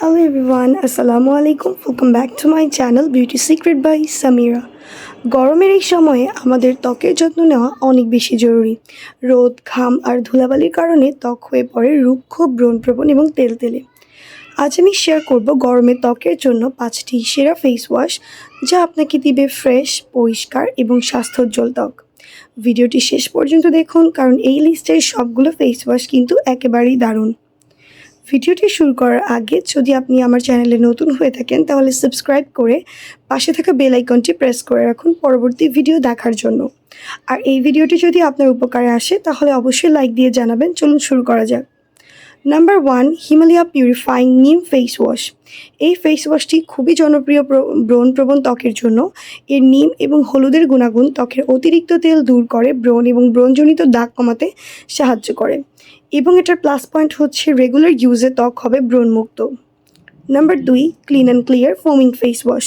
Hello everyone, Assalamu alaikum. Welcome back to my channel Beauty Secret by Samira. গরমের এই সময়ে আমাদের ত্বকের যত্ন নেওয়া অনেক বেশি জরুরি। রোদ ঘাম আর ধুলাবালির কারণে ত্বক হয়ে পড়ে রুক্ষ ব্রণপ্রবণ এবং তেলতেলে। আজ আমি শেয়ার করব গরমে ত্বকের জন্য পাঁচটি সেরা ফেস ওয়াশ যা আপনাকে দিবে ফ্রেশ পরিষ্কার এবং স্বাস্থ্যোজ্জ্বল ত্বক। ভিডিওটি শেষ পর্যন্ত দেখুন কারণ এই লিস্টের সবগুলো ফেস ওয়াশ কিন্তু একেবারেই দারুণ। ভিডিওটি শুরু করার আগে যদি আপনি আমার চ্যানেলে নতুন হয়ে থাকেন, তাহলে সাবস্ক্রাইব করে পাশে থাকা বেল আইকনটি প্রেস করে রাখুন পরবর্তী ভিডিও দেখার জন্য। আর এই ভিডিওটি যদি আপনার উপকারে আসে, তাহলে অবশ্যই লাইক দিয়ে জানাবেন। চলুন শুরু করা যাক। Number one, Himalaya purifying neem face wash. এই ফেস ওয়াশটি খুবই জনপ্রিয় প্র- ব্রণপ্রবণ ত্বকের জন্য। এর নিম এবং হলুদের গুণাগুণ ত্বকের অতিরিক্ত তেল দূর করে ব্রণ এবং ব্রণজনিত দাগ কমাতে সাহায্য করে। এবং এটার প্লাস পয়েন্ট হচ্ছে রেগুলার ইউজে ত্বক হবে ব্রণমুক্ত নাম্বার দুই clean and clear foaming face wash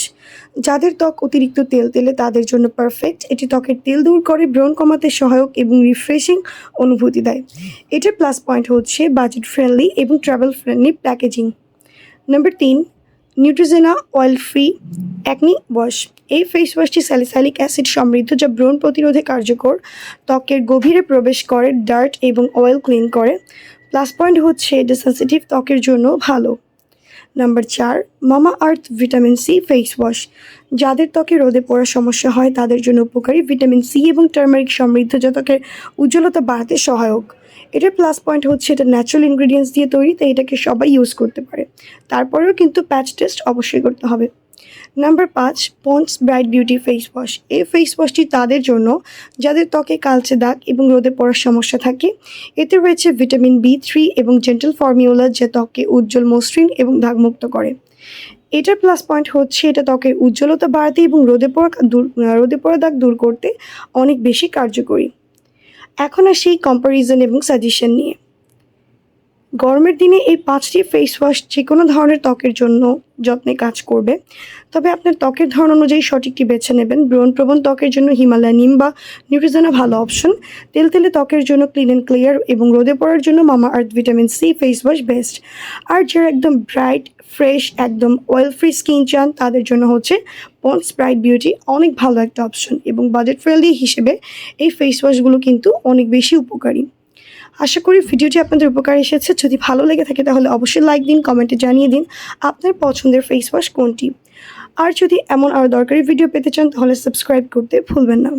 যাদের ত্বক অতিরিক্ত তেল তেলে তাদের জন্য পারফেক্ট এটি ত্বকের তেল দূর করে, ব্রণ কমাতে সহায়ক এবং রিফ্রেশিং অনুভূতি দেয়। এটার প্লাস পয়েন্ট হচ্ছে বাজেট ফ্রেন্ডলি এবং ট্রাভেল ফ্রেন্ডলি প্যাকেজিং নাম্বার তিন Neutrogena oil free acne wash এই ফেস ওয়াশটি স্যালিসাইলিক অ্যাসিড সমৃদ্ধ যা ব্রণ প্রতিরোধে কার্যকর, ত্বকের গভীরে প্রবেশ করে, ডার্ট এবং অয়েল ক্লিন করে। প্লাস পয়েন্ট হচ্ছে এটা সেন্সিটিভ ত্বকের জন্য ভালো। নাম্বার চার, Mamaearth vitamin C face wash যাদের ত্বকে রোদে পড়ার সমস্যা হয়, তাদের জন্য উপকারী ভিটামিন সি এবং টার্মারিক সমৃদ্ধ যা ত্বকের উজ্জ্বলতা বাড়াতে সহায়ক। এটার প্লাস পয়েন্ট হচ্ছে এটা ন্যাচারাল ইনগ্রিডিয়েন্টস দিয়ে তৈরি, তাই এটাকে সবাই ইউজ করতে পারে। তারপরেও কিন্তু প্যাচ টেস্ট অবশ্যই করতে হবে। নাম্বার পাঁচ Pond's bright beauty face wash এই ফেস ওয়াশটি তাদের জন্য, যাদের ত্বকে কালচে দাগ এবং রোদে পড়ার সমস্যা থাকে, এতে রয়েছে ভিটামিন বি থ্রি এবং জেন্টাল ফর্মিউলা যা ত্বককে উজ্জ্বল মসৃণ এবং দাগমুক্ত করে। এটার প্লাস পয়েন্ট হচ্ছে এটা ত্বকের উজ্জ্বলতা বাড়াতে এবং রোদে পড়া দূর, রোদে পড়া দাগ দূর করতে অনেক বেশি কার্যকরী। এখন আর সেই কম্প্যারিজন এবং সাজেশন নিয়ে। গরমের দিনে এই পাঁচটি ফেস ওয়াশ যে কোনো ধরনের ত্বকের জন্য যত্নে কাজ করবে। তবে আপনার ত্বকের ধরন অনুযায়ী সঠিকটি বেছে নেবেন। ব্রণপ্রবণ ত্বকের জন্য হিমালয় নিম বা নিউট্রিজেনা ভালো অপশন তেল তেলে ত্বকের জন্য ক্লিন অ্যান্ড ক্লিয়ার এবং রোদে পড়ার জন্য Mamaearth vitamin C face wash best আর যারা একদম ব্রাইট ফ্রেশ একদম অয়েল ফ্রি স্কিন চান, তাদের জন্য হচ্ছে পন্স ব্রাইট বিউটি অনেক ভালো একটা অপশন এবং বাজেট ফ্রেন্ডলি হিসেবে এই ফেস ওয়াশগুলো কিন্তু অনেক বেশি উপকারী। আশা করি ভিডিওটি আপনাদের উপকার এসেছে। যদি ভালো লেগে থাকে তাহলে অবশ্যই লাইক দিন কমেন্টে জানিয়ে দিন আপনার পছন্দের ফেস ওয়াশ কোনটি। আর যদি এমন আরও দরকারি ভিডিও পেতে চান তাহলে সাবস্ক্রাইব করতে ভুলবেন না।